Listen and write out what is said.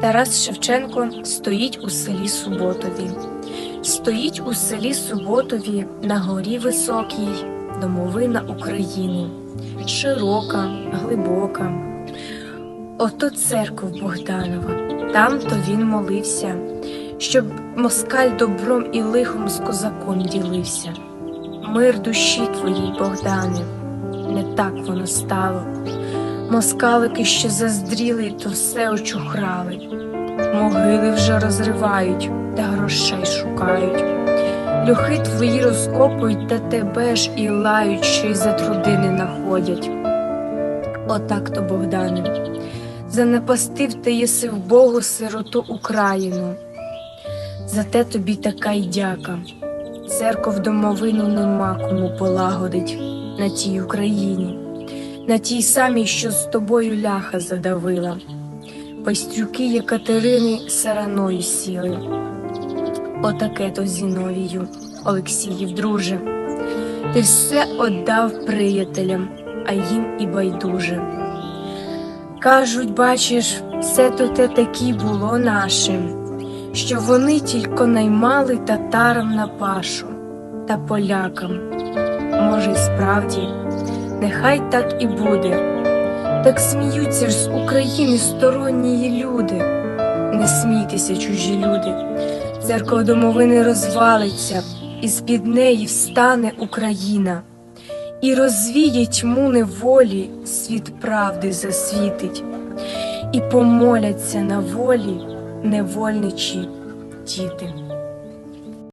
Тарас Шевченко стоїть у селі Суботові. Стоїть у селі Суботові на горі високій домовина України, широка, глибока. Ото церков Богданова, там то він молився, щоб москаль добром і лихом з козаком ділився. Мир душі твоїй, Богдане, не так воно стало. Москалики, що заздріли, то все очухрали. Могили вже розривають та грошей шукають. Люхи твої розкопують та тебе ж і лають, що й за труди не находять. Отак то, Богдане, занепастив ти єси в Богу сироту Україну. Зате тобі така й дяка. Церков домовину нема кому полагодить на тій Україні, на тій самій, що з тобою ляха задавила. Пайстрюки Єкатерини сараною сіли. Отаке то Зіновію, Олексіїв, друже. Ти все отдав приятелям, а їм і байдуже. Кажуть, бачиш, все то те такі було нашим, що вони тільки наймали татарам на пашу та полякам. Може, й справді, нехай так і буде. Так сміються ж з України сторонні люди. Не смійтеся, чужі люди. Церква домовини розвалиться, і з-під неї встане Україна, і розвіє тьму неволі, світ правди засвітить, і помоляться на волі невольничі діти.